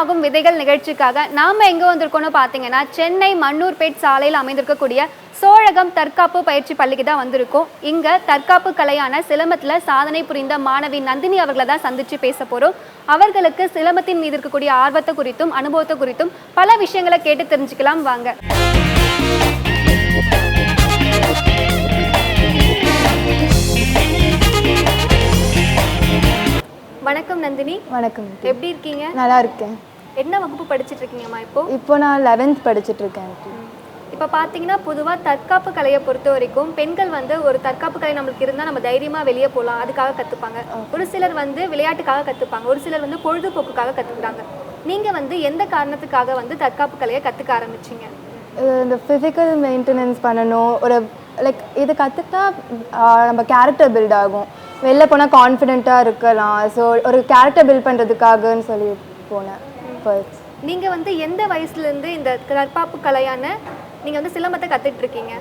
விருப்பமாகும் விதைகள் நிகழ்ச்சிக்காக. நாம எங்க வந்திருக்கோம்னு பார்த்தீங்கன்னா சென்னை மண்ணூர்பேட் சாலையில் அமைந்திருக்கக்கூடிய சோழகம் தற்காப்பு பயிற்சி பள்ளிக்கு தான் வந்திருக்கோம். இங்க தற்காப்பு கலையான சிலம்பத்துல சாதனை புரிந்த மாணவி நந்தினி அவர்களை தான் சந்திச்சு பேச போறோம். அவர்களுக்கு சிலம்பத்தின் மீது இருக்கக்கூடிய ஆர்வத்தை குறித்தும் அனுபவத்தை குறித்தும் பல விஷயங்களை கேட்டு தெரிஞ்சுக்கலாம் வாங்க. வணக்கம் நந்தினி. வணக்கம் எப்படி இருக்கீங்க? நல்லா இருக்கேன். என்ன வகுப்பு படிச்சிட்டு இருக்கீங்கம்மா இப்போ? இப்போ நான் லெவன்த் படிச்சுட்டு இருக்கேன் இப்போ பார்த்தீங்கன்னா பொதுவாக தற்காப்பு கலையை பொறுத்த வரைக்கும் பெண்கள் வந்து ஒரு தற்காப்பு கலை நம்மளுக்கு இருந்தால் நம்ம தைரியமாக வெளியே போகலாம் அதுக்காக கற்றுப்பாங்க ஒரு சிலர் வந்து விளையாட்டுக்காக கற்றுப்பாங்க ஒரு சிலர் வந்து பொழுதுபோக்குக்காக கற்றுக்குறாங்க நீங்கள் வந்து எந்த காரணத்துக்காக வந்து தற்காப்பு கலையை கற்றுக்க ஆரம்பிச்சீங்க? இந்த ஃபிசிக்கல் மெயின்டெனன்ஸ் பண்ணணும் ஒரு லைக் இது கற்றுக்கிட்டா நம்ம கேரக்டர் பில்ட் ஆகும். வெளில போனால் கான்ஃபிடென்ட்டாக இருக்கலாம். ஸோ ஒரு கேரக்டர் பில்ட் பண்ணுறதுக்காகன்னு சொல்லி போனேன். ஃபர்ஸ்ட் நீங்கள் வந்து எந்த வயசுலேருந்து இந்த தற்காப்பு கலையான நீங்கள் வந்து சிலம்பத்தை கற்றுட்டு இருக்கீங்க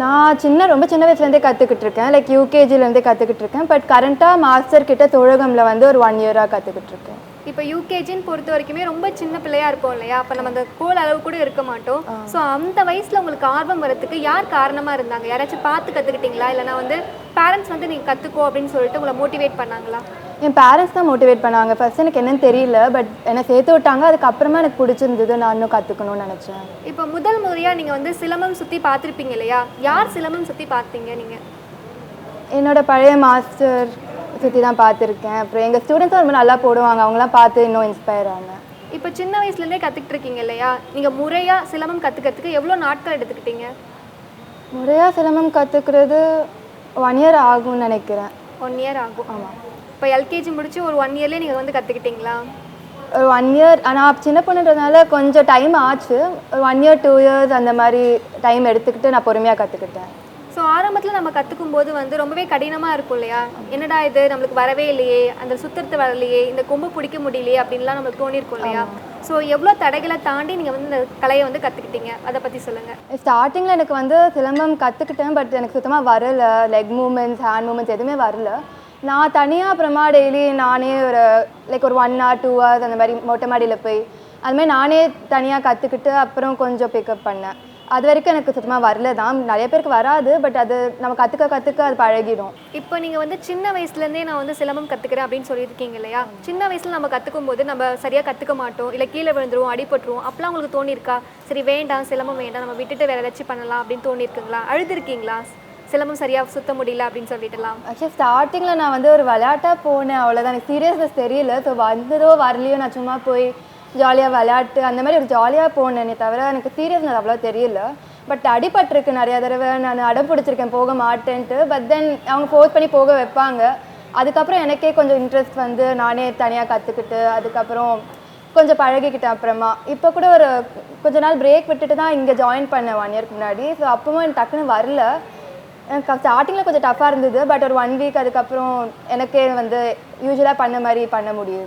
நான் சின்ன ரொம்ப சின்ன வயசுலேருந்தே கற்றுக்கிட்டு இருக்கேன் லைக் யூகேஜிலேருந்தே கற்றுக்கிட்டு இருக்கேன் பட் கரண்ட்டாக மாஸ்டர் கிட்ட தொழுகமில் வந்து ஒரு ஒன் இயராக கற்றுக்கிட்டு இருக்கேன் இப்போ யூகேஜின்னு பொறுத்த வரைக்குமே ரொம்ப சின்ன பிள்ளையா இருப்போம் இல்லையா? அப்போ நம்ம அந்த கோல் அளவு கூட இருக்க மாட்டோம். ஸோ அந்த வயசுல உங்களுக்கு ஆர்வம் வரதுக்கு யார் காரணமா இருந்தாங்க? யாராச்சும் பார்த்து கத்துக்கிட்டீங்களா? இல்லைனா வந்து பேரண்ட்ஸ் வந்து நீங்க கத்துக்கோ அப்படின்னு சொல்லிட்டு உங்களை மோட்டிவேட் பண்ணாங்களா? என் பேரண்ட்ஸ் தான் மோட்டிவேட் பண்ணாங்க ஃபர்ஸ்ட் எனக்கு என்னன்னு தெரியல பட் என்னை சேர்த்து விட்டாங்க. அதுக்கப்புறமா எனக்கு பிடிச்சிருந்தது நான் இன்னும் கற்றுக்கணும்னு நினச்சேன். இப்போ முதல் முறையா நீங்க வந்து சிலம்பம் சுத்தி பார்த்துருப்பீங்க இல்லையா? யார் சிலம்பம் சுத்தி பார்த்தீங்க நீங்க? என்னோட பழைய மாஸ்டர் சுற்றி தான் பார்த்துருக்கேன். அப்புறம் எங்கள் ஸ்டூடெண்ட்ஸும் ரொம்ப நல்லா போடுவாங்க. அவங்களாம் பார்த்து இன்னும் இன்ஸ்பயர் ஆனேன். இப்போ சின்ன வயசுல இருந்தே கத்துக்கிட்டு இருக்கீங்க இல்லையா? நீங்க முறையா சிலம்பம் கத்துக்கிறதுக்கு எவ்வளவு நாட்கள் எடுத்துக்கிட்டீங்க? முறையாக சிலம்பம் கற்றுக்கிறது ஒன் இயர் ஆகும்னு நினைக்கிறேன். ஒன் இயர் ஆகும். ஆமாம் இப்போ எல்கேஜி முடிச்சு ஒரு ஒன் இயர்லேயே நீங்க வந்து கத்துக்கிட்டீங்களா? ஒரு ஒன் இயர் ஆனால் சின்ன பொண்ணுன்றதுனால கொஞ்சம் டைம் ஆச்சு. ஒரு ஒன் இயர் டூ இயர்ஸ் அந்த மாதிரி டைம் எடுத்துக்கிட்டு நான் பொறுமையாக கற்றுக்கிட்டேன் ஸோ ஆரம்பத்தில் நம்ம கற்றுக்கும் போது வந்து ரொம்பவே கடினமாக இருக்கும் இல்லையா? என்னடா இது? நம்மளுக்கு வரவே இல்லையே. அந்த சுத்தத்து வரலையே. இந்த கொம்பு பிடிக்க முடியலையே அப்படின்லாம் நம்மளுக்கு தோணிருக்கும் இல்லையா? ஸோ எவ்வளோ தடைகளை தாண்டி நீங்கள் வந்து இந்த கலையை வந்து கற்றுக்கிட்டீங்க அதை பற்றி சொல்லுங்கள் ஸ்டார்டிங்கில் எனக்கு வந்து சிலம்பம் கற்றுக்கிட்டேன் பட் எனக்கு சுத்தமாக வரல. லெக் மூமெண்ட்ஸ் ஹேண்ட் மூமெண்ட்ஸ் எதுவுமே வரல. நான் தனியாக அப்புறமா டெய்லி நானே ஒரு லைக் ஒரு ஒன் ஹவர் டூ ஹவர்ஸ் அந்த மாதிரி மொட்டை மாடியில் போய் அதுமாதிரி நானே தனியாக கற்றுக்கிட்டு அப்புறம் கொஞ்சம் பிக்கப் பண்ணேன். அது வரைக்கும் எனக்கு சுத்தமாக வரல தான். நிறைய பேருக்கு வராது பட் அது நம்ம கற்றுக்க கற்றுக்க அது பழகிடும். இப்போ நீங்கள் வந்து சின்ன வயசுலேருந்தே நான் வந்து சிலம்பம் கற்றுக்கிறேன் அப்படின்னு சொல்லியிருக்கீங்க இல்லையா? சின்ன வயசில் நம்ம கற்றுக்கும் போது நம்ம சரியாக கற்றுக்க மாட்டோம் இல்லை கீழே விழுந்துருவோம் அடிபட்டுருவோம் அப்போலாம் உங்களுக்கு தோணியிருக்கா? சரி வேண்டாம் சிலம்பம் வேண்டாம் நம்ம விட்டுட்டு வேறு ஏதாச்சும் பண்ணலாம் அப்படின்னு தோணியிருக்குங்களா? அழுதுருக்கீங்களா? சிலம்பம் சரியாக சுத்த முடியல அப்படின்னு சொல்லிட்டுலாம். ஆக்சுவலி ஸ்டார்டிங்கில் நான் வந்து ஒரு விளையாட்டாக போனேன். அவ்வளோதான் எனக்கு சீரியஸ்னஸ் தெரியல. ஸோ வந்ததோ வரலையோ நான் சும்மா போய் ஜாலியாக விளையாட்டு அந்த மாதிரி ஒரு ஜாலியாக போனேனே தவிர எனக்கு சீரியஸ்னஸ் அவ்வளோ தெரியல. பட் அடிபட்டிருக்கு நிறையா தடவை. நான் அடம் பிடிச்சிருக்கேன் போக மாட்டேன்ட்டு. பட் தென் அவங்க ஃபோர்ஸ் பண்ணி போக வைப்பாங்க. அதுக்கப்புறம் எனக்கே கொஞ்சம் இன்ட்ரெஸ்ட் வந்து நானே தனியாக கற்றுக்கிட்டு அதுக்கப்புறம் கொஞ்சம் பழகிக்கிட்டேன் அப்புறமா. இப்போ கூட ஒரு கொஞ்ச நாள் பிரேக் விட்டுட்டு தான் இங்கே ஜாயின் பண்ணேன் ஒன் இயர்க்கு முன்னாடி. ஸோ அப்பவும் எனக்கு டக்குன்னு வரல. எனக்கு ஸ்டார்டிங்கில் கொஞ்சம் டஃப்பாக இருந்தது பட் ஒரு ஒன் வீக் அதுக்கப்புறம் எனக்கே வந்து யூஸ்வலாக பண்ண மாதிரி பண்ண முடியுது.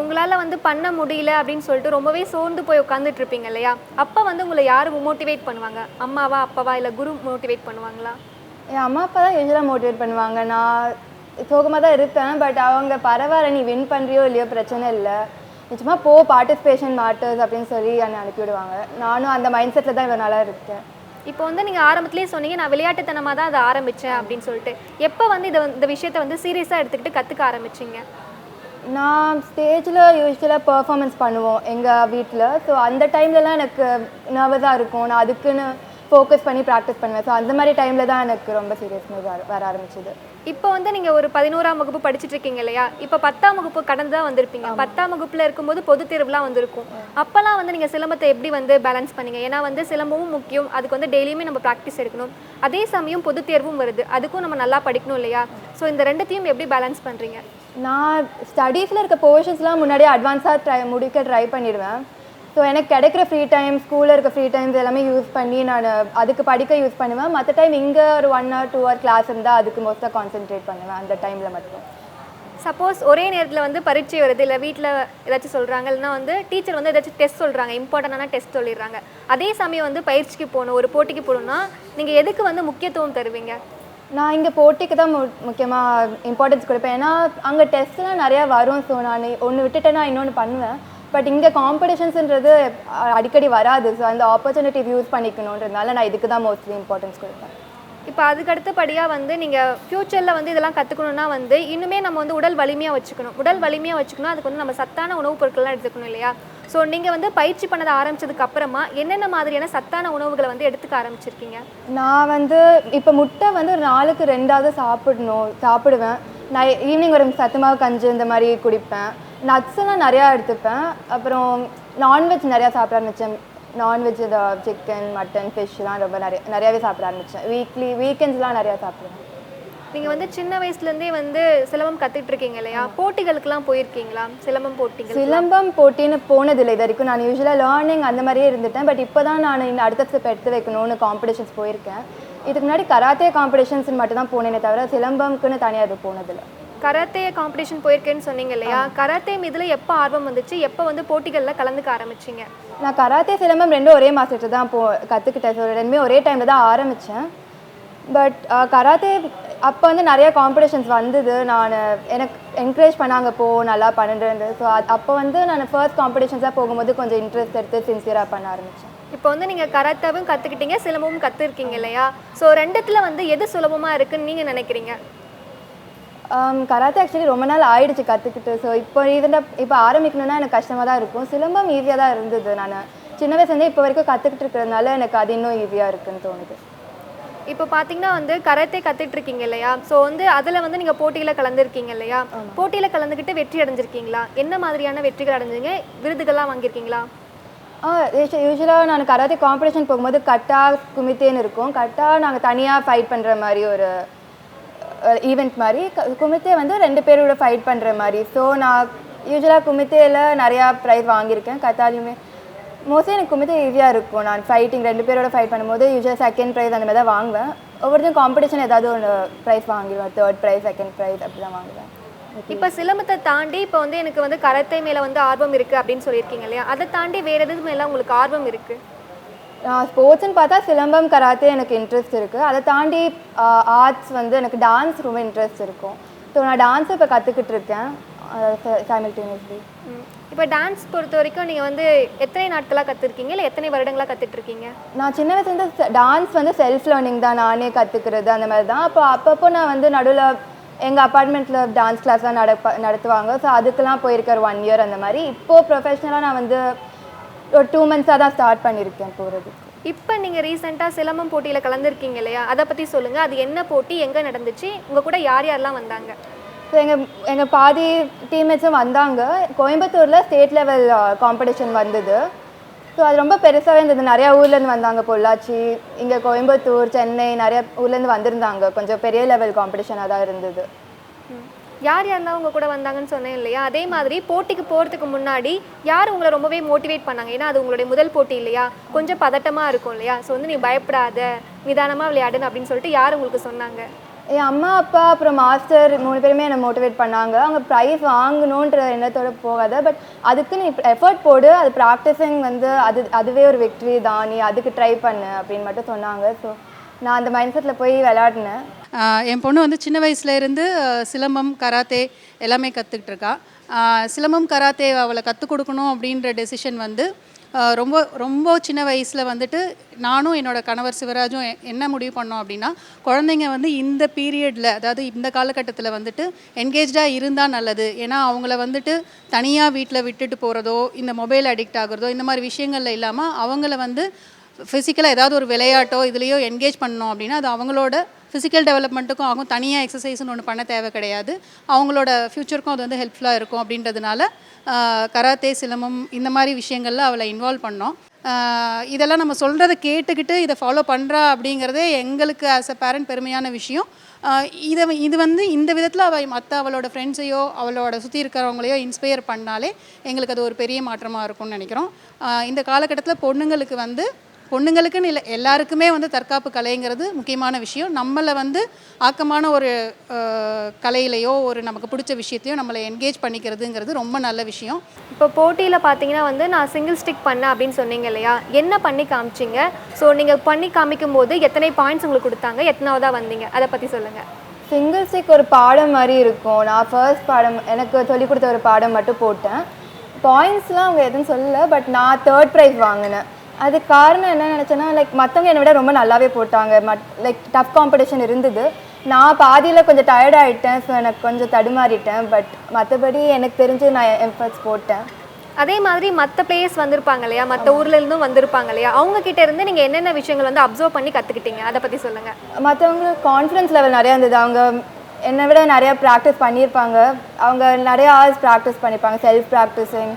உங்களால் வந்து பண்ண முடியல அப்படின்னு சொல்லிட்டு ரொம்பவே சோர்ந்து போய் உட்காந்துட்டு இருப்பீங்க இல்லையா? அப்போ வந்து உங்களை யார் மோட்டிவேட் பண்ணுவாங்க? அம்மாவா அப்பாவா இல்லை குரு மோட்டிவேட் பண்ணுவாங்களா? என் அம்மா அப்பா தான் யூஸ்வலாக மோட்டிவேட் பண்ணுவாங்க. நான் சோகமாக தான் இருப்பேன் பட் அவங்க பரவாயில்ல நீ வின் பண்ணுறியோ இல்லையோ பிரச்சனை இல்லை. நிச்சயமாக போ பார்ட்டிசிபேஷன் மேட்டர்ஸ் அப்படின்னு சொல்லி என்னை அனுப்பிவிடுவாங்க. நானும் அந்த மைண்ட் செட்டில் தான் இவ்வளோ நாளாக இருக்கேன். இப்போ வந்து நீங்கள் ஆரம்பத்திலேயே சொன்னீங்க நான் விளையாட்டுத்தனமாக தான் அதை ஆரம்பித்தேன் அப்படின்னு சொல்லிட்டு. எப்போ வந்து இதை இந்த விஷயத்தை வந்து சீரியஸாக எடுத்துக்கிட்டு கற்றுக்க ஆரம்பிச்சிங்க? நான் ஸ்டேஜில் யூஸ்வலாக பெர்ஃபார்மன்ஸ் பண்ணுவோம் எங்கள் வீட்டில் ஸோ அந்த டைம்லலாம் எனக்கு நர்வஸாக இருக்கும். நான் அதுக்குன்னு ஃபோக்கஸ் பண்ணி ப்ராக்டிஸ் பண்ணுவேன். ஸோ அந்த மாதிரி டைமில் தான் எனக்கு ரொம்ப சீரியஸ்னஸ் வர ஆரம்பிச்சிது. இப்போ வந்து நீங்கள் ஒரு பதினோராம் வகுப்பு படிச்சுட்டு இருக்கீங்க இல்லையா? இப்போ பத்தாம் வகுப்பு கடந்து தான் வந்திருப்பீங்க. பத்தாம் வகுப்பில் இருக்கும்போது பொது தேர்வுலாம் வந்திருக்கும். அப்போல்லாம் வந்து நீங்கள் சிலம்பத்தை எப்படி வந்து பேலன்ஸ் பண்ணீங்க? ஏன்னா வந்து சிலம்பமும் முக்கியம். அதுக்கு வந்து டெய்லியுமே நம்ம ப்ராக்டிஸ் எடுக்கணும். அதே சமயம் பொது தேர்வும் வருது. அதுக்கும் நம்ம நல்லா படிக்கணும் இல்லையா? ஸோ இந்த ரெண்டுத்தையும் எப்படி பேலன்ஸ் பண்ணுறீங்க நான் ஸ்டடீஸில் இருக்க போர்ஷன்ஸ்லாம் முன்னாடியே அட்வான்ஸாக ட்ரை முடிக்க ட்ரை பண்ணிடுவேன். ஸோ எனக்கு கிடைக்கிற ஃப்ரீ டைம் ஸ்கூலில் இருக்க ஃப்ரீ டைம்ஸ் எல்லாமே யூஸ் பண்ணி நான் அதுக்கு படிக்க யூஸ் பண்ணுவேன். மற்ற டைம் இங்கே ஒரு one hour two hour class இருந்தால் அதுக்கு மோஸ்ட்டாக கான்சென்ட்ரேட் பண்ணுவேன். அந்த டைமில் மட்டும். சப்போஸ் ஒரே நேரத்தில் வந்து பரீட்சை வருது இல்லை வீட்டில் ஏதாச்சும் சொல்கிறாங்க இல்லைனா வந்து டீச்சர் வந்து ஏதாச்சும் டெஸ்ட் சொல்கிறாங்க இம்பார்ட்டண்டான டெஸ்ட் சொல்லிடுறாங்க. அதே சமயம் வந்து பயிற்சிக்கு போகணும் ஒரு போட்டிக்கு போகணும்னா நீங்கள் எதுக்கு வந்து முக்கியத்துவம் தருவீங்க? நான் இங்கே போட்டிக்கு தான் மு முக்கியமாக இம்பார்ட்டன்ஸ் கொடுப்பேன். ஏன்னா அங்கே டெஸ்ட்லாம் நிறையா வரும். ஸோ நான் ஒன்று விட்டுட்டேன்னா இன்னொன்று பண்ணுவேன். பட் இங்கே காம்படிஷன்ஸ்ன்றது அடிக்கடி வராது. ஸோ அந்த ஆப்பர்ச்சுனிட்டி யூஸ் பண்ணிக்கணுன்றதுனால நான் இதுக்கு தான் மோஸ்ட்லி இம்பார்ட்டன்ஸ் கொடுப்பேன் இப்போ அதுக்கு அடுத்தபடியாக வந்து நீங்கள் ஃப்யூச்சரில் வந்து இதெல்லாம் கற்றுக்கணுன்னா வந்து இன்னுமே நம்ம வந்து உடல் வலிமையாக வச்சுக்கணும். உடல் வலிமையாக வச்சுக்கணும் அதுக்கு வந்து நம்ம சத்தான உணவுப் பொருட்கள்லாம் எடுத்துக்கணும் இல்லையா? ஸோ நீங்கள் வந்து பயிற்சி பண்ணத ஆரம்பிச்சதுக்கு அப்புறமா என்னென்ன மாதிரியான சத்தான உணவுகளை வந்து எடுத்துக்க ஆரம்பிச்சிருக்கீங்க? நான் வந்து இப்போ முட்டை வந்து ஒரு நாளுக்கு ரெண்டாவது சாப்பிடணும் சாப்பிடுவேன். நான் ஈவினிங் ஒரு சத்துமாவு கஞ்சி இந்த மாதிரி குடிப்பேன். நட்ஸ்லாம் நிறையா எடுத்துப்பேன். அப்புறம் நான்வெஜ் நிறையா சாப்பிட ஆரம்பித்தேன் நான்வெஜ் இந்த சிக்கன் மட்டன் ஃபிஷ்லாம் ரொம்ப நிறைய நிறையாவே சாப்பிட ஆரம்பித்தேன் வீக்லி வீக்கெண்ட்ஸ்லாம் நிறையா சாப்பிடுவேன். நீங்கள் வந்து சின்ன வயசுலேருந்தே வந்து சிலம்பம் கற்றுட்டு இருக்கீங்க இல்லையா போட்டிகளுக்கெல்லாம் போயிருக்கீங்களா? சிலம்பம் போட்டிகள். சிலம்பம் போட்டின்னு போனதில்லை இது வரைக்கும் நான் யூஸ்வலாக லேர்னிங் அந்த மாதிரியே இருந்துட்டேன். பட் இப்போ தான் நான் இந்த அடுத்த ஸ்டெப் எடுத்து வைக்கணும்னு காம்படிஷன்ஸ் போயிருக்கேன். இதுக்கு முன்னாடி கராத்தே காம்படிஷன்ஸ் மட்டும் தான் போனேனே தவிர சிலம்பம்க்குன்னு தனியாக இது போனதில்லை. கராத்தே காம்படிஷன் போயிருக்கேன்னு சொன்னீங்க இல்லையா? கராத்தே மீதுல எப்போ ஆர்வம் வந்துச்சு? எப்போ வந்து போட்டிகளில் கலந்துக்க ஆரம்பிச்சீங்க? நான் கராத்தே சிலம்பம் ரெண்டும் ஒரே மாதத்துல தான் போ கற்றுக்கிட்டேன் ஸோ ரெண்டுமே ஒரே டைமில் தான் ஆரம்பித்தேன் பட் கராத்தே அப்போ வந்து நிறைய காம்படிஷன்ஸ் வந்தது. நான் எனக்கு என்கரேஜ் பண்ணாங்க போ நல்லா பண்ணுறது ஸோ அப்போ வந்து நான் ஃபர்ஸ்ட் காம்படிஷன்ஸாக போகும்போது கொஞ்சம் இன்ட்ரெஸ்ட் எடுத்து சின்சியராக பண்ண ஆரம்பித்தேன் இப்போ வந்து நீங்கள் கராத்தாவும் கற்றுக்கிட்டீங்க சிலம்பமும் கற்றுருக்கீங்க இல்லையா? ஸோ ரெண்டுத்துல வந்து எது சுலபமாக இருக்குன்னு நீங்கள் நினைக்கிறீங்க? கராத்தே ஆக்சுவலி ரொம்ப நாள் ஆயிடுச்சு கற்றுக்கிட்டு ஸோ இப்போ ரீசெண்டாக இப்போ ஆரம்பிக்கணும்னா எனக்கு கஷ்டமாக தான் இருக்கும். சிலம்பம் ஈஸியாக தான் இருந்தது நான். சின்ன வயசுலேருந்தே இப்போ வரைக்கும் கற்றுக்கிட்டு இருக்கிறதுனால எனக்கு அது இன்னும் ஈஸியாக இருக்குன்னு தோணுது. இப்போ பார்த்தீங்கன்னா வந்து கராத்தே கற்றுட்டு இருக்கீங்க இல்லையா? ஸோ வந்து அதில் வந்து நீங்கள் போட்டியில் கலந்துருக்கீங்க இல்லையா? போட்டியில் கலந்துக்கிட்டு வெற்றி அடைஞ்சிருக்கீங்களா? என்ன மாதிரியான வெற்றிகள் அடைஞ்சீங்க? விருதுகள்லாம் வாங்கியிருக்கீங்களா? யூஸ்வலாக நான் கராத்தே காம்படிஷன் போகும்போது கட்டா குமித்தேன்னு இருக்கும். கட்டா நாங்கள் தனியாக ஃபைட் பண்ணுற மாதிரி ஒரு ஈவெண்ட் மாதிரி குமித்தே வந்து ரெண்டு பேரோட ஃபைட் பண்ணுற மாதிரி. ஸோ நான் யூஸ்வலாக குமித்தேயில் நிறையா ப்ரைஸ் வாங்கியிருக்கேன். கத்தாலியுமே மோஸ்ட்லி எனக்கு குமித்தே ஈஸியாக இருக்கும். நான் ஃபைட்டிங் ரெண்டு பேரோட ஃபைட் பண்ணும்போது யூஸ்வலாக செகண்ட் ப்ரைஸ் அந்த மாதிரி தான் வாங்குவேன். ஒவ்வொருத்தையும் காம்படிஷன் ஏதாவது ஒன்று ப்ரைஸ் வாங்கிடுவேன். தேர்ட் ப்ரைஸ் செகண்ட் ப்ரைஸ் அப்படி தான் வாங்குவேன் இப்போ சிலம்பத்தை தாண்டி இப்போ வந்து எனக்கு வந்து கரத்தை மேலே வந்து ஆர்வம் இருக்குது அப்படின்னு சொல்லியிருக்கீங்க இல்லையா? அதை தாண்டி வேறு எது மேலே உங்களுக்கு ஆர்வம் இருக்குது நான் ஸ்போர்ட்ஸ்னு பார்த்தா சிலம்பம் கராத்தே எனக்கு இன்ட்ரெஸ்ட் இருக்குது அதை தாண்டி ஆர்ட்ஸ் வந்து எனக்கு டான்ஸ் ரொம்ப இன்ட்ரெஸ்ட் இருக்கும். ஸோ நான் டான்ஸ் இப்போ கற்றுக்கிட்டு இருக்கேன். சைமில்டேனியஸ்லி இப்போ டான்ஸ் பொறுத்த வரைக்கும் நீங்கள் வந்து எத்தனை நாட்களாக கற்றுருக்கீங்க இல்லை எத்தனை வருடங்களாக கற்றுட்ருக்கீங்க நான் சின்ன வயசுலேருந்து டான்ஸ் வந்து செல்ஃப் லேர்னிங் தான். நானே கற்றுக்கிறது அந்த மாதிரி தான். அப்போ அப்பப்போ நான் வந்து நடுவில் எங்கள் அப்பார்ட்மெண்ட்டில் டான்ஸ் கிளாஸ்லாம் நடப்ப நடத்துவாங்க. ஸோ அதுக்கெல்லாம் போயிருக்கேன் ஒரு ஒன் இயர் அந்த மாதிரி. இப்போது ப்ரொஃபஷ்னலாக நான் வந்து ஒரு டூ மந்த்ஸாக தான் ஸ்டார்ட் பண்ணியிருக்கேன் போகிறது இப்போ நீங்கள் ரீசெண்டாக சிலம்பம் போட்டியில் கலந்துருக்கீங்க இல்லையா? அதை பற்றி சொல்லுங்கள் அது என்ன போட்டி? எங்கே நடந்துச்சு? உங்கள் கூட யார் யாரெல்லாம் வந்தாங்க? ஸோ எங்கள் எங்கள் பாதி டீம்மேட்ஸும் வந்தாங்க. கோயம்புத்தூரில் ஸ்டேட் லெவல் காம்படிஷன் வந்தது. ஸோ அது ரொம்ப பெருசாகவே இருந்தது. நிறையா ஊர்லேருந்து வந்தாங்க பொள்ளாச்சி. இங்கே கோயம்புத்தூர் சென்னை நிறைய ஊர்லேருந்து வந்திருந்தாங்க. கொஞ்சம் பெரிய லெவல் காம்படிஷனாக தான் இருந்தது. யார் யாரெல்லாம் உங்கள் கூட வந்தாங்கன்னு சொன்னேன் இல்லையா? அதே மாதிரி போட்டிக்கு போகிறதுக்கு முன்னாடி யார் உங்களை ரொம்பவே மோட்டிவேட் பண்ணாங்க? ஏன்னா அது உங்களுடைய முதல் போட்டி இல்லையா? கொஞ்சம் பதட்டமாக இருக்கும் இல்லையா? ஸோ வந்து நீ பயப்படாத நிதானமாக விளையாடுன்னு அப்படின்னு சொல்லிட்டு யார் உங்களுக்கு சொன்னாங்க? என் அம்மா அப்பா அப்புறம் மாஸ்டர் மூணு பேருமே என்னை மோட்டிவேட் பண்ணாங்க. அவங்க ப்ரைஸ் வாங்கணுன்ற எண்ணத்தோடு போகாத பட் அதுக்கு நீ எஃபர்ட் போடு. அது ப்ராக்டிஸிங் வந்து அது அதுவே ஒரு விக்ட்ரி தான். நீ அதுக்கு ட்ரை பண்ணு அப்படின்னு மட்டும் சொன்னாங்க. ஸோ நான் அந்த மைண்ட் செட்டில் போய் விளையாடினேன். என் பொண்ணு வந்து சின்ன வயசுலேருந்து சிலம்பம் கராத்தே எல்லாமே கற்றுக்கிட்டு இருக்கா சிலம்பம் கராத்தே அவளை கற்றுக் கொடுக்கணும் அப்படின்ற டெசிஷன் வந்து ரொம்ப ரொம்ப சின்ன வயசில் வந்துட்டு நானும் என்னோடய கணவர் சிவராஜும் என்ன முடிவு பண்ணோம் அப்படின்னா குழந்தைங்க வந்து இந்த பீரியடில் அதாவது இந்த காலகட்டத்தில் வந்துட்டு என்கேஜாக இருந்தால் நல்லது. ஏன்னா அவங்கள வந்துட்டு தனியாக வீட்டில் விட்டுட்டு போகிறதோ இந்த மொபைல் அடிக்ட் ஆகிறதோ இந்த மாதிரி விஷயங்கள்ல இல்லாமல் அவங்கள வந்து ஃபிசிக்கலாக ஏதாவது ஒரு விளையாட்டோ இதுலேயோ என்கேஜ் பண்ணோம் அப்படின்னா அது அவங்களோட ஃபிசிக்கல் டெவலப்மெண்ட்டுக்கும் ஆகும். தனியாக எக்ஸசைஸ்னு ஒன்று பண்ண தேவை கிடையாது. அவங்களோட ஃப்யூச்சருக்கும் அது வந்து ஹெல்ப்ஃபுல்லாக இருக்கும் அப்படின்றதுனால கராத்தே சிலம்பம் இந்த மாதிரி விஷயங்களில் அவளை இன்வால்வ் பண்ணோம். இதெல்லாம் நம்ம சொல்கிறத கேட்டுக்கிட்டு இதை ஃபாலோ பண்ணுறா அப்படிங்கிறதே எங்களுக்கு ஆஸ் அ பேரண்ட் பெருமையான விஷயம். இதை இது வந்து இந்த விதத்தில் அவள் மற்ற அவளோட ஃப்ரெண்ட்ஸையோ அவளோட சுற்றி இருக்கிறவங்களையோ இன்ஸ்பயர் பண்ணாலே எங்களுக்கு அது ஒரு பெரிய மாற்றமாக இருக்கும்னு நினைக்கிறோம். இந்த காலகட்டத்தில் பொண்ணுங்களுக்கு வந்து பொண்ணுங்களுக்குன்னு இல்லை எல்லாருக்குமே வந்து தற்காப்பு கலைங்கிறது முக்கியமான விஷயம். நம்மளை வந்து ஆக்கமான ஒரு கலையிலையோ ஒரு நமக்கு பிடிச்ச விஷயத்தையோ நம்மளை என்கேஜ் பண்ணிக்கிறதுங்கிறது ரொம்ப நல்ல விஷயம். இப்போ போட்டியில் பார்த்தீங்கன்னா வந்து நான் சிங்கிள் ஸ்டிக் பண்ணேன் அப்படின்னு சொன்னீங்க இல்லையா? என்ன பண்ணி காமிச்சிங்க? ஸோ நீங்கள் பண்ணி காமிக்கும் போது எத்தனை பாயிண்ட்ஸ் உங்களுக்கு கொடுத்தாங்க? எத்தனாவதாக வந்தீங்க? அதை பற்றி சொல்லுங்கள் சிங்கிள் ஸ்டிக் ஒரு பாடம் மாதிரி இருக்கும். நான் ஃபர்ஸ்ட் பாடம் எனக்கு சொல்லிக் கொடுத்த ஒரு பாடம் மட்டும் போட்டேன். பாயிண்ட்ஸ்லாம் அவங்க எதுவும் சொல்லல பட் நான் தேர்ட் ப்ரைஸ் வாங்கினேன். அது காரணம் என்ன நினச்சேன்னா லைக் மற்றவங்க என்னை விட ரொம்ப நல்லாவே போட்டாங்க. மட் லைக் டஃப் காம்படிஷன் இருந்தது. நான் பாதியில் கொஞ்சம் டயர்ட் ஆகிட்டேன் ஸோ எனக்கு கொஞ்சம் தடுமாறிட்டேன். பட் மற்றபடி எனக்கு தெரிஞ்சு நான் எஃபர்ட்ஸ் போட்டேன். அதே மாதிரி மற்ற பிளேயர்ஸ் வந்திருப்பாங்க இல்லையா? மற்ற ஊர்ல இருந்தும் வந்திருப்பாங்க இல்லையா? அவங்க கிட்ட இருந்து நீங்க என்னென்ன விஷயங்கள் வந்து அப்சர்வ் பண்ணி கத்துக்கிட்டீங்க? அதை பத்தி சொல்லுங்க. மற்றவங்களுக்கு கான்ஃபிடன்ஸ் லெவல் நிறையா இருந்தது. அவங்க என்னை விட நிறையா ப்ராக்டிஸ் பண்ணியிருப்பாங்க. அவங்க நிறையா ஹவர்ஸ் ப்ராக்டிஸ் பண்ணியிருப்பாங்க. செல்ஃப் ப்ராக்டிஸிங்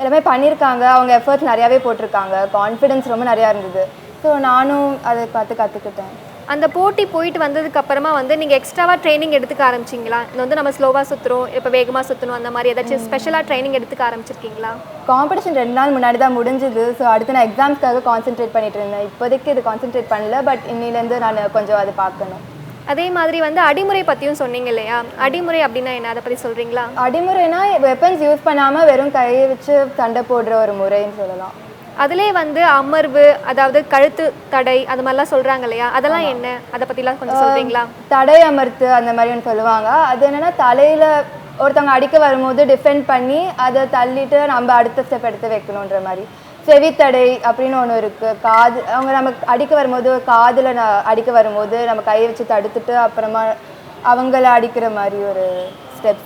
எல்லாமே பண்ணியிருக்காங்க. அவங்க எஃபர்ட்ஸ் நிறையாவே போட்டிருக்காங்க. கான்ஃபிடன்ஸ் ரொம்ப நிறையா இருந்தது. ஸோ நானும் அதை பார்த்து கற்றுக்கிட்டேன் அந்த போட்டி போயிட்டு வந்ததுக்கு அப்புறமா வந்து நீங்க எக்ஸ்ட்ராவா ட்ரைனிங் எடுத்துக்க ஆரம்பிச்சிங்களா? இது வந்து நம்ம ஸ்லோவா சுத்துறோம் இப்போ வேகமா சுத்தணும் அந்த மாதிரி ஏதாச்சும் ஸ்பெஷலா ட்ரைனிங் எடுத்துக்க ஆரம்பிச்சிருக்கீங்களா? காம்படிஷன் ரெண்டு நாள் முன்னாடி தான் முடிஞ்சுது. ஸோ அடுத்து நான் எக்ஸாம்ஸ்க்காக கான்சென்ட்ரேட் பண்ணிட்டு இருந்தேன். இப்போதைக்கு இது கான்சென்ட்ரேட் பண்ணல. பட் இன்னிலேருந்து நான் கொஞ்சம் அது பார்க்கணும். அதே மாதிரி வந்து அடிமுறை பத்தியும் சொன்னீங்க இல்லையா? அடிமுறை அப்படின்னா என்ன? அதை பத்தி சொல்றீங்களா? அடிமுறைனா வெப்பன்ஸ் யூஸ் பண்ணாமல் வெறும் கையை வச்சு சண்டை போடுற ஒரு முறைன்னு சொல்லலாம். அதிலே வந்து அமர்வு அதாவது கழுத்து தடை அது மாதிரிலாம் சொல்றாங்க இல்லையா? அதெல்லாம் என்ன? அதை பத்திலாம் கொஞ்சம் சொல்றீங்களா? தடை அமர்த்து அந்த மாதிரி ஒன்று சொல்லுவாங்க. அது என்னன்னா தலையில ஒருத்தவங்க அடிக்க வரும்போது டிஃபெண்ட் பண்ணி அதை தள்ளிட்டு நம்ம அடுத்த ஸ்டெப் எடுத்து வைக்கணுன்ற மாதிரி. செவித்தடை அப்படின்னு ஒன்று இருக்கு. காது அவங்க நம்ம அடிக்க வரும்போது காதுல ந- அடிக்க வரும்போது நம்ம கையை வச்சு தடுத்துட்டு அப்புறமா அவங்கள அடிக்கிற மாதிரி ஒரு ஸ்டெப்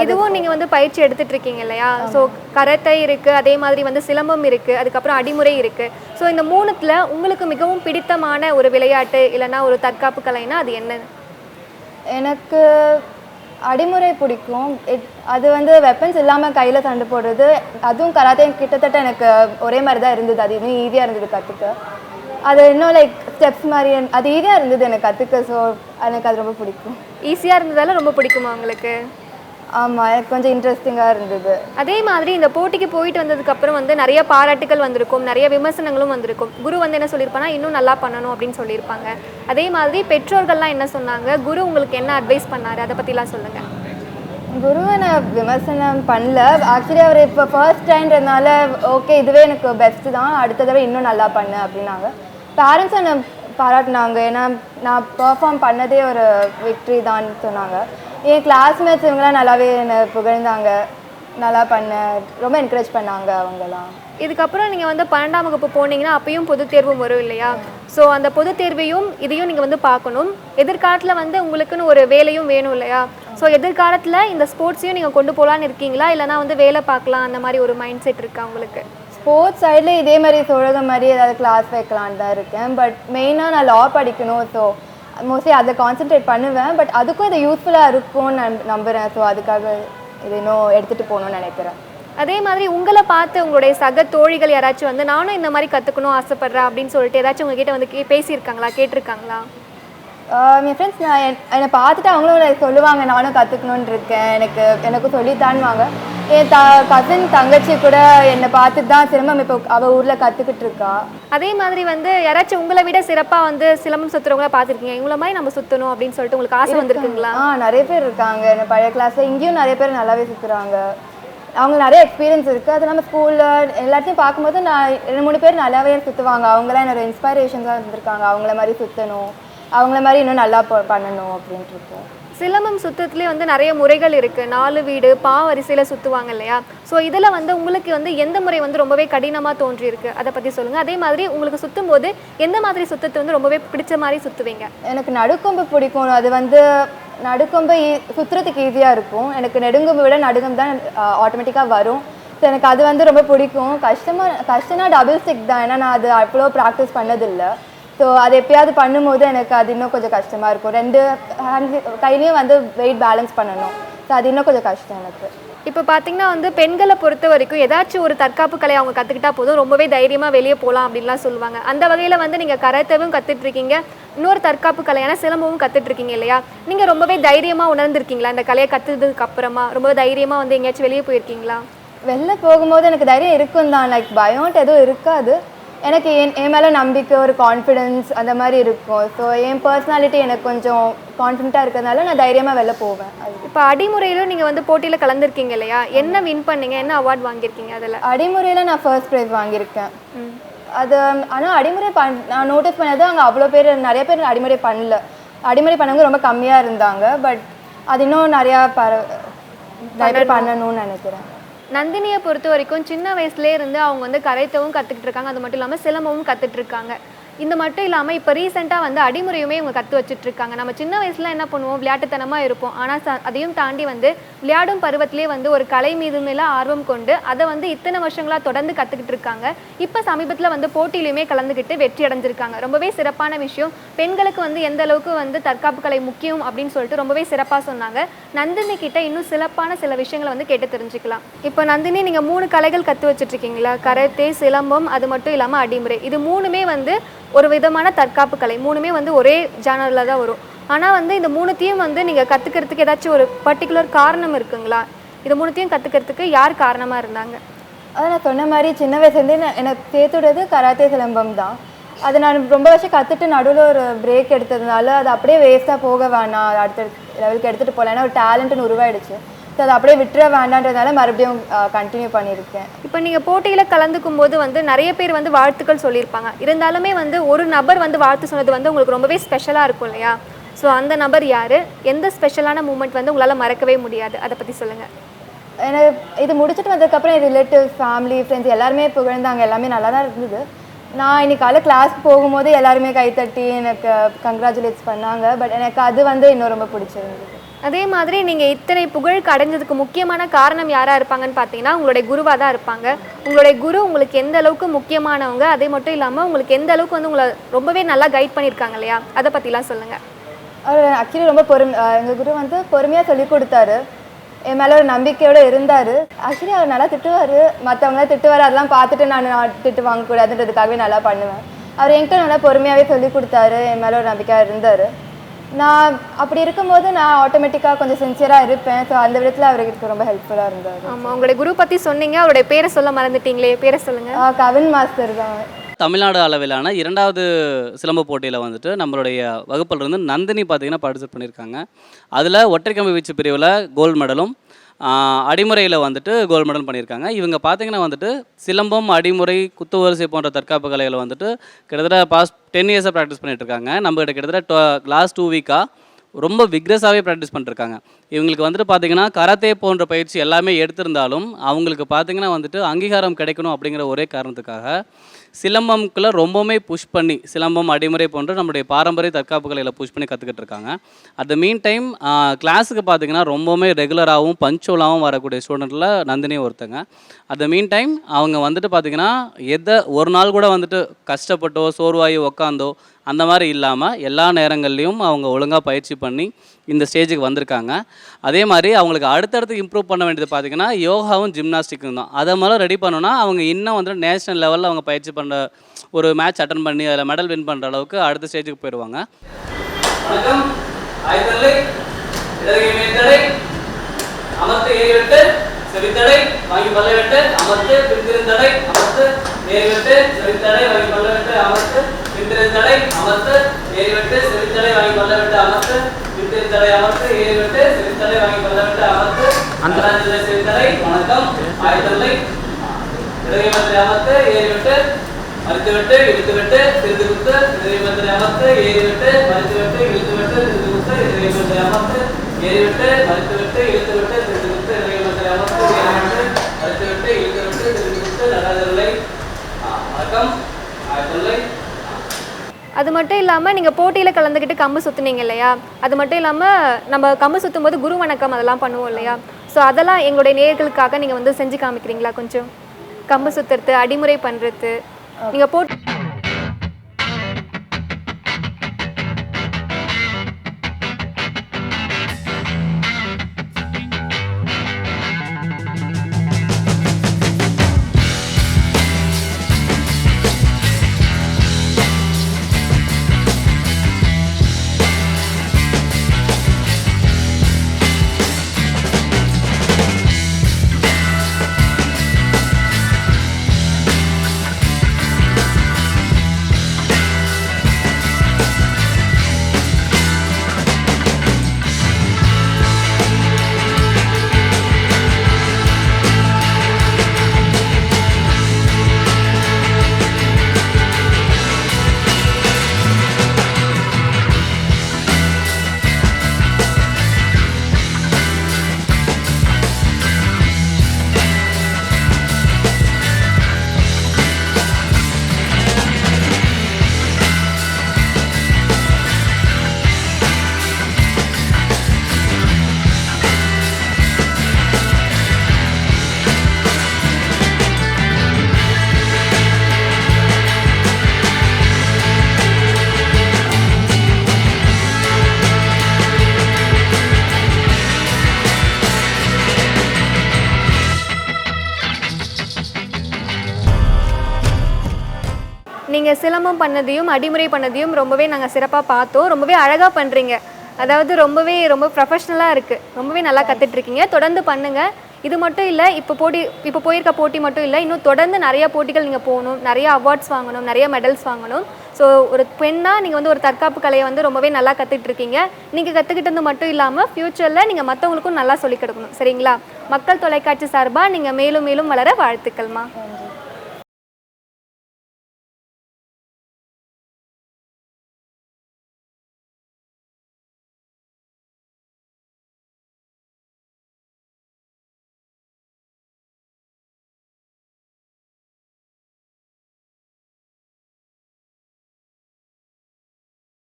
இதுவும் நீங்க வந்து பயிற்சி எடுத்துட்டு இருக்கீங்க இல்லையா? ஸோ கரத்தை இருக்கு அதே மாதிரி வந்து சிலம்பம் இருக்கு அதுக்கப்புறம் அடிமுறை இருக்கு. ஸோ இந்த மூணுத்துல உங்களுக்கு மிகவும் பிடித்தமான ஒரு விளையாட்டு இல்லைன்னா ஒரு தற்காப்பு கலைனா அது என்ன எனக்கு அடிமுறை பிடிக்கும். இட் அது வந்து வெப்பன்ஸ் இல்லாமல் கையில் சண்டை போடுறது. அதுவும் கராத்தே கிட்டத்தட்ட எனக்கு ஒரே மாதிரி தான் இருந்தது. அது இன்னும் ஈஸியாக இருந்தது கற்றுக்க அது இன்னும் லைக் ஸ்டெப்ஸ் மாதிரி அது ஈஸியாக இருந்தது எனக்கு கற்றுக்க ஸோ எனக்கு அது ரொம்ப பிடிக்கும். ஈஸியாக இருந்ததால ரொம்ப பிடிக்குமா உங்களுக்கு? ஆமாம் எனக்கு கொஞ்சம் இன்ட்ரெஸ்டிங்காக இருந்தது. அதே மாதிரி இந்த போட்டிக்கு போயிட்டு வந்ததுக்கு அப்புறம் வந்து நிறைய பாராட்டுகள் வந்திருக்கும் நிறைய விமர்சனங்களும் வந்திருக்கும். குரு வந்து என்ன சொல்லியிருப்பானா இன்னும் நல்லா பண்ணணும் அப்படின்னு சொல்லியிருப்பாங்க. அதே மாதிரி பெற்றோர்கள்லாம் என்ன சொன்னாங்க? குரு உங்களுக்கு என்ன அட்வைஸ் பண்ணாரு? அதை பத்திலாம் சொல்லுங்க. குருவை நான் விமர்சனம் பண்ணல. ஆக்சுவலி அவர் இப்போ ஃபர்ஸ்ட் டைம்ன்றதுனால ஓகே இதுவே எனக்கு பெஸ்ட்டு தான். அடுத்த தடவை இன்னும் நல்லா பண்ணு அப்படின்னாங்க. பேரண்ட்ஸ் என்னை பாராட்டினாங்க. ஏன்னா நான் பெர்ஃபார்ம் பண்ணதே ஒரு விக்ட்ரி தான் சொன்னாங்க. என் கிளாஸ்மேட்ஸ் இவங்களாம் நல்லாவே என்னை புகழ்ந்தாங்க. நல்லா பண்ண ரொம்ப என்கரேஜ் பண்ணாங்க அவங்கெல்லாம். இதுக்கப்புறம் நீங்கள் வந்து பன்னெண்டாம் வகுப்பு போனீங்கன்னா அப்பயும் பொதுத் தேர்வும் வரும் இல்லையா? ஸோ அந்த பொதுத் தேர்வையும் இதையும் நீங்கள் வந்து பார்க்கணும். எதிர்காலத்தில் வந்து உங்களுக்குன்னு ஒரு வேலையும் வேணும் இல்லையா? ஸோ எதிர்காலத்தில் இந்த ஸ்போர்ட்ஸையும் நீங்கள் கொண்டு போகலான்னு இருக்கீங்களா? இல்லைனா வந்து வேலை பார்க்கலாம் அந்த மாதிரி ஒரு மைண்ட் செட் இருக்கா உங்களுக்கு? ஸ்போர்ட்ஸ் சைடில் இதே மாதிரி சோழகம் மாதிரி ஏதாவது கிளாஸ் வைக்கலான்னு தான் இருக்கேன். பட் மெயினாக நான் லா படிக்கணும் ஸோ மோஸ்ட்லி அதை கான்சென்ட்ரேட் பண்ணுவேன் பட் அதுக்கும் இது யூஸ்ஃபுல்லாக இருக்கும்னு நான் நம்புகிறேன் ஸோ அதுக்காக இது இன்னும் எடுத்துகிட்டு போகணும்னு நினைக்கிறேன். அதே மாதிரி உங்களை பார்த்து உங்களுடைய சக தோழிகள் யாராச்சும் வந்து நானும் இந்த மாதிரி கற்றுக்கணும் ஆசைப்பட்றேன் அப்படின்னு சொல்லிட்டு ஏதாச்சும் உங்ககிட்ட வந்து கே பேசியிருக்காங்களா? கேட்டிருக்காங்களா? என் ஃப்ரெண்ட்ஸ் நான் என்- என்னை பார்த்துட்டு அவங்களும் சொல்லுவாங்க நானும் கற்றுக்கணுன்னு இருக்கேன் எனக்கு எனக்கும் சொல்லித்தான்வாங்க என் த கசின் தங்கச்சி கூட என்னை பார்த்துட்டு தான் சிரமம் இப்போ அவள் ஊரில் கற்றுக்கிட்டு இருக்கா அதே மாதிரி வந்து யாராச்சும் உங்களை விட சிறப்பாக வந்து சிலம்பம் சுற்றுறவங்கள பார்த்துருக்கீங்க. இவங்கள மாதிரி நம்ம சுற்றணும் அப்படின்னு சொல்லிட்டு உங்களுக்கு ஆசை வந்திருக்குங்களா? ஆ நிறைய பேர் இருக்காங்க. என்ன பழைய கிளாஸில் இங்கேயும் நிறைய பேர் நல்லாவே சுற்றுறாங்க அவங்க நிறைய எக்ஸ்பீரியன்ஸ் இருக்குது அது நம்ம ஸ்கூலில் எல்லாத்தையும் பார்க்கும்போது நான் ரெண்டு மூணு பேர் நல்லாவே சுற்றுவாங்க அவங்களாம் என்னோட இன்ஸ்பைரேஷன்ஸாக இருந்திருக்காங்க அவங்கள மாதிரி சுற்றணும் அவங்கள மாதிரி இன்னும் நல்லா பண்ணணும் அப்படின்ட்டு இருக்கோம் சிலம்பம் சுத்தத்துலேயே வந்து நிறைய முறைகள் இருக்குது நாலு வீடு பா வரிசையில் சுற்றுவாங்க இல்லையா? ஸோ இதில் வந்து உங்களுக்கு வந்து எந்த முறை வந்து ரொம்பவே கடினமாக தோன்றியிருக்கு? அதை பற்றி சொல்லுங்கள் அதே மாதிரி உங்களுக்கு சுற்றும் போது எந்த மாதிரி சுத்தத்தை வந்து ரொம்பவே பிடிச்ச மாதிரி சுற்றுவீங்க எனக்கு நடுக்கொம்பு பிடிக்கும். அது வந்து நடுக்கொம்பு சுத்துறதுக்கு ஈஸியாக இருக்கும். எனக்கு நெடுங்கொம்பு விட நடுக்கம் தான் ஆட்டோமேட்டிக்காக வரும். ஸோ எனக்கு அது வந்து ரொம்ப பிடிக்கும். கஷ்டமாக கஷ்டம்னா டபுள் ஸ்டிக் தான். ஏன்னா நான் அது அவ்வளோ ப்ராக்டிஸ் பண்ணதில்லை. ஸோ அது எப்பயாவது பண்ணும்போது எனக்கு அது இன்னும் கொஞ்சம் கஷ்டமாக இருக்கும். ரெண்டு ஹேண்ட் கையிலையும் வந்து வெயிட் பேலன்ஸ் பண்ணணும். ஸோ அது இன்னும் கொஞ்சம் கஷ்டம் எனக்கு. இப்போ பார்த்தீங்கன்னா வந்து பெண்களை பொறுத்த வரைக்கும் ஏதாச்சும் ஒரு தற்காப்பு கலை அவங்க கற்றுக்கிட்டா போதும். ரொம்பவே தைரியமாக வெளியே போகலாம் அப்படின்லாம் சொல்லுவாங்க. அந்த வகையில் வந்து நீங்கள் கராத்தேவும் கற்றுட்டு இருக்கீங்க இன்னொரு தற்காப்பு கலையான சிலம்பமும் கற்றுட்டு இருக்கீங்க இல்லையா? நீங்கள் ரொம்பவே தைரியமாக உணர்ந்திருக்கீங்களா? இந்த கலையை கற்றுறதுக்கு அப்புறமா ரொம்ப தைரியமாக வந்து எங்கேயாச்சும் வெளியே போயிருக்கீங்களா? வெளில போகும்போது எனக்கு தைரியம் இருக்கும் தான் லைக் பயம்ட்டு எதுவும் இருக்காது. எனக்கு என் என் மேலே நம்பிக்கை ஒரு கான்ஃபிடென்ஸ் அந்த மாதிரி இருக்கும். ஸோ என் பர்சனாலிட்டி எனக்கு கொஞ்சம் கான்ஃபிடென்ட்டாக இருக்கிறதுனால நான் தைரியமாக வெளில போவேன். அது. இப்போ அடிமுறையிலும் நீங்கள் வந்து போட்டியில் கலந்துருக்கீங்க இல்லையா? என்ன வின் பண்ணீங்க? என்ன அவார்ட் வாங்கியிருக்கீங்க அதில்? அடிமுறையில் நான் ஃபர்ஸ்ட் ப்ரைஸ் வாங்கியிருக்கேன். அது ஆனால் அடிமுறை பண் நான் நோட்டீஸ் பண்ணது அங்கே அவ்வளோ பேர் நிறைய பேர் அடிமுறை பண்ணல. அடிமுறை பண்ணவங்க ரொம்ப கம்மியாக இருந்தாங்க. பட் அது இன்னும் நிறையா பர நிறைய பேர் பண்ணணும்னு நினைக்கிறேன். நந்தினியை பொறுத்த வரைக்கும் சின்ன வயசுலேயே இருந்து அவங்க வந்து கரைத்தவும் கற்றுக்கிட்டு இருக்காங்க. அது மட்டும் இல்லாமல் சிலம்பமும் கற்றுட்டு இருக்காங்க. இந்த மட்டும் இல்லாமல் இப்போ ரீசெண்டாக வந்து அடிமுறையுமே இவங்க கற்று வச்சுட்டு இருக்காங்க நம்ம சின்ன வயசில் என்ன பண்ணுவோம்? விளையாட்டுத்தனமாக இருப்போம். ஆனால் அதையும் தாண்டி வந்து விளையாடும் பருவத்திலே வந்து ஒரு கலை மீது மேலே ஆர்வம் கொண்டு அதை வந்து இத்தனை வருஷங்களாக தொடர்ந்து கற்றுக்கிட்டு இருக்காங்க இப்போ சமீபத்தில் வந்து போட்டியிலையுமே கலந்துக்கிட்டு வெற்றி அடைஞ்சிருக்காங்க. ரொம்பவே சிறப்பான விஷயம். பெண்களுக்கு வந்து எந்த அளவுக்கு வந்து தற்காப்பு கலை முக்கியம் அப்படின்னு சொல்லிட்டு ரொம்பவே சிறப்பாக சொன்னாங்க. நந்தினி கிட்ட இன்னும் சிறப்பான சில விஷயங்களை வந்து கேட்டு தெரிஞ்சுக்கலாம். இப்போ நந்தினி நீங்கள் மூணு கலைகள் கற்று வச்சுட்ருக்கீங்களா? கரத்தே சிலம்பம் அது மட்டும் இல்லாமல் அடிமுறை. இது மூணுமே வந்து ஒரு விதமான தற்காப்பு கலை. மூணுமே வந்து ஒரே ஜானரில் தான் வரும். ஆனால் வந்து இந்த மூணுத்தையும் வந்து நீங்கள் கற்றுக்கிறதுக்கு ஏதாச்சும் ஒரு பர்டிகுலர் காரணம் இருக்குங்களா? இது மூணுத்தையும் கற்றுக்கிறதுக்கு யார் காரணமாக இருந்தாங்க? அதை நான் சொன்ன மாதிரி சின்ன வயசுலேருந்தே நான் எனக்கு சேர்த்து கராத்தே சிலம்பம் தான். அது நான் ரொம்ப வருஷம் கற்றுட்டு நடுவில் ஒரு பிரேக் எடுத்ததுனால அது அப்படியே வேஸ்ட்டாக போக வேணாம். அடுத்த லெவலுக்கு எடுத்துகிட்டு போகலாம் ஏன்னா ஒரு டேலண்ட்னு உருவாயிடுச்சு. ஸோ அதை அப்படியே விட்டுற வேண்டான்றதுனால மறுபடியும் கண்டினியூ பண்ணியிருக்கேன். இப்போ நீங்கள் போட்டியில் கலந்துக்கும் போது வந்து நிறைய பேர் வந்து வாழ்த்துக்கள் சொல்லியிருப்பாங்க. இருந்தாலுமே வந்து ஒரு நபர் வந்து வாழ்த்து சொன்னது வந்து உங்களுக்கு ரொம்பவே ஸ்பெஷலாக இருக்கும் இல்லையா? ஸோ அந்த நபர் யார்? எந்த ஸ்பெஷலான மூமெண்ட் வந்து உங்களால் மறக்கவே முடியாது? அதை பற்றி சொல்லுங்கள் எனக்கு இது முடிச்சுட்டு வந்ததுக்கப்புறம் என் ரிலேட்டிவ்ஸ் ஃபேமிலி ஃப்ரெண்ட்ஸ் எல்லாருமே புகழ்ந்தாங்க. எல்லாமே நல்லா தான் இருந்தது. நான் இன்னைக்கு காலை கிளாஸ்க்கு போகும்போது எல்லாருமே கைத்தட்டி எனக்கு கங்க்ராச்சுலேட்ஸ் பண்ணாங்க. பட் எனக்கு அது வந்து இன்னும் ரொம்ப பிடிச்சிருந்தது. அதே மாதிரி நீங்கள் இத்தனை புகழ் அடைஞ்சதுக்கு முக்கியமான காரணம் யாராக இருப்பாங்கன்னு பார்த்தீங்கன்னா உங்களுடைய குருவாக தான் இருப்பாங்க. உங்களுடைய குரு உங்களுக்கு எந்த அளவுக்கு முக்கியமானவங்க அதே மட்டும் இல்லாமல் உங்களுக்கு எந்த அளவுக்கு வந்து உங்களை ரொம்பவே நல்லா கைட் பண்ணியிருக்காங்க இல்லையா? அதை பற்றிலாம் சொல்லுங்கள் அவர் ஆக்சுவலி ரொம்ப பொறுமை எங்கள் குரு வந்து பொறுமையாக சொல்லி கொடுத்தாரு. என் மேலே ஒரு நம்பிக்கையோடு இருந்தார். ஆக்சுவலி அவர் நல்லா திட்டுவார். மற்றவங்க திட்டுவார். அதெல்லாம் பார்த்துட்டு நான் நான் திட்டு வாங்கக்கூடாதுன்றதுக்காகவே நல்லா பண்ணுவேன். அவர் என்கிட்ட நல்லா பொறுமையாகவே சொல்லி கொடுத்தாரு. என் மேலே ஒரு நம்பிக்கையாக இருந்தார். நான் அப்படி இருக்கும்போது நான் ஆட்டோமேட்டிக்காக கொஞ்சம் சின்சியராக இருப்பேன். ஸோ அந்த விதத்தில் அவருக்கு எனக்கு ரொம்ப ஹெல்ப்ஃபுல்லாக இருந்தார். ஆமாம் உங்களுடைய குரு பற்றி சொன்னீங்க. அவருடைய பேரை சொல்ல மறந்துட்டீங்களே. பேரை சொல்லுங்கள் கவின் மாஸ்டர் தான். தமிழ்நாடு அளவிலான இரண்டாவது சிலம்ப போட்டியில் வந்துட்டு நம்மளுடைய வகுப்புல இருந்து நந்தினி பார்த்தீங்கன்னா பார்ட்டிசிபேட் பண்ணியிருக்காங்க. அதில் ஒற்றைக்கம்பி வீச்சு பிரிவில் கோல்டு மெடலும் அடிமுறையில் வந்துட்டு கோல்டு மெடல் பண்ணியிருக்காங்க. இவங்க பார்த்தீங்கன்னா வந்துட்டு சிலம்பம் அடிமுறை குத்து வரிசை போன்ற தற்காப்பு கலைகளை வந்துட்டு கிட்டத்தட்ட பாஸ்ட் டென் இயர்ஸாக ப்ராக்டிஸ் பண்ணிட்டு இருக்காங்க. நம்மகிட்ட கிட்டத்தட்ட கிட்டத்தட்ட லாஸ்ட் டூ வீக்காக ரொம்ப விக்ரஸாகவே ப்ராக்டிஸ் பண்ணிருக்காங்க இவங்களுக்கு வந்துட்டு பார்த்தீங்கன்னா கராத்தே போன்ற பயிற்சி எல்லாமே எடுத்திருந்தாலும் அவங்களுக்கு பார்த்திங்கன்னா வந்துட்டு அங்கீகாரம் கிடைக்கணும் அப்படிங்கிற ஒரே காரணத்துக்காக சிலம்பம்குள்ளே ரொம்பவுமே புஷ் பண்ணி சிலம்பம் அடிமுறை போன்ற நம்முடைய பாரம்பரிய தற்காப்பு கலையில் புஷ் பண்ணி கற்றுக்கிட்டு இருக்காங்க. அட் த மீன் டைம் கிளாஸுக்கு பார்த்தீங்கன்னா ரொம்பவுமே ரெகுலராகவும் பஞ்சுவலாகவும் வரக்கூடிய ஸ்டூடெண்ட்டில் நந்தினி ஒருத்தங்க. அட் த மீன் டைம் அவங்க வந்துட்டு பார்த்தீங்கன்னா எதை ஒரு நாள் கூட வந்துட்டு கஷ்டப்பட்டோ சோர்வாயி உக்காந்தோ அந்த மாதிரி இல்லாமல் எல்லா நேரங்கள்லேயும் அவங்க ஒழுங்காக பயிற்சி பண்ணி இந்த ஸ்டேஜுக்கு வந்திருக்காங்க. அதே மாதிரி அவங்களுக்கு அடுத்தடுத்து இம்ப்ரூவ் பண்ண வேண்டியது பார்த்திங்கன்னா யோகாவும் ஜிம்னாஸ்டிக்கும் தான். அதை மாதிரி ரெடி பண்ணோன்னா அவங்க இன்னும் வந்துட்டு நேஷனல் லெவலில் அவங்க பயிற்சி பண்ணுற ஒரு மேட்ச் அட்டன் பண்ணி அதில் மெடல் வின் பண்ணுற அளவுக்கு அடுத்த ஸ்டேஜுக்கு போயிடுவாங்க. வணக்கம். ஆய்தல்லை இடதுகை மேற்தடை அமர்த்து ஏறி விட்டு செவித்தடை வாங்கி பல்ல விட்டு அமர்த்து பின்திருந்தடை அமர்த்து ஏறி விட்டு செவித்தடை வாங்கி பல்ல விட்டு அமர்த்து பின்திருந்தடை அமர்த்து ஏறி விட்டு செவித்தடை வாங்கி பல்ல விட்டு அமர்த்து பின்திருந்தடை அமர்த்து ஏறி விட்டு செவித்தடை வாங்கி பல்ல விட்டு அமர்த்து அந்த செவித்தடை வணக்கம் ஆய்தல்லை இடதுகை மேற்தடை அமர்த்து ஏறி விட்டு மறுத்து விட்டு இழுத்து விட்டு திருது குத்து இதய மந்திரை அமர்த்து ஏறி விட்டு மறுத்து விட்டு இழுத்து விட்டு திருது குத்து இதய மந்திரை அமர்த்து ஏறி விட்டு மறுத்து விட்டு இழுத்து விட்டு திருது குத்து இதய மந்திரை அமர்த்து ஏறி விட்டு மறுத்து விட்டு இழுத்து விட்டு திருது குத்து நடந்ததில்லை வணக்கம். அது மட்டும் இல்லாமல் நீங்கள் போட்டியில் கலந்துக்கிட்டு கம்பு சுற்றுனீங்க இல்லையா? அது மட்டும் இல்லாமல் நம்ம கம்பு சுற்றும் போது குரு வணக்கம் அதெல்லாம் பண்ணுவோம் இல்லையா? ஸோ அதெல்லாம் எங்களுடைய நேர்களுக்காக நீங்கள் வந்து செஞ்சு காமிக்கிறீங்களா கொஞ்சம்? கம்பு சுற்றுறது அடிமுறை பண்ணுறது நீங்கள் போட்டி நீங்கள் சிலம்பம் பண்ணதையும் அடிமுறை பண்ணதையும் ரொம்பவே நாங்கள் சிறப்பாக பார்த்தோம். ரொம்பவே அழகாக பண்ணுறீங்க அதாவது ரொம்பவே ரொம்ப ப்ரொஃபஷ்னலாக இருக்குது ரொம்பவே நல்லா கத்துட்டு இருக்கீங்க தொடர்ந்து பண்ணுங்கள் இது மட்டும் இல்லை இப்போ போட்டி இப்போ போயிருக்க போட்டி மட்டும் இல்லை இன்னும் தொடர்ந்து நிறைய போட்டிகள் நீங்கள் போகணும். நிறைய அவார்ட்ஸ் வாங்கணும். நிறைய மெடல்ஸ் வாங்கணும். ஸோ ஒரு பெண்ணாக நீங்கள் வந்து ஒரு தற்காப்பு கலையை வந்து ரொம்பவே நல்லா கற்றுட்டு இருக்கீங்க நீங்கள் கற்றுக்கிட்டது மட்டும் இல்லாமல் ஃப்யூச்சரில் நீங்கள் மற்றவங்களுக்கும் நல்லா சொல்லிக் கொடுக்கணும். சரிங்களா? மக்கள் தொலைக்காட்சி சார்பாக நீங்கள் மேலும் மேலும் வளர வாழ்த்துக்கள்மா.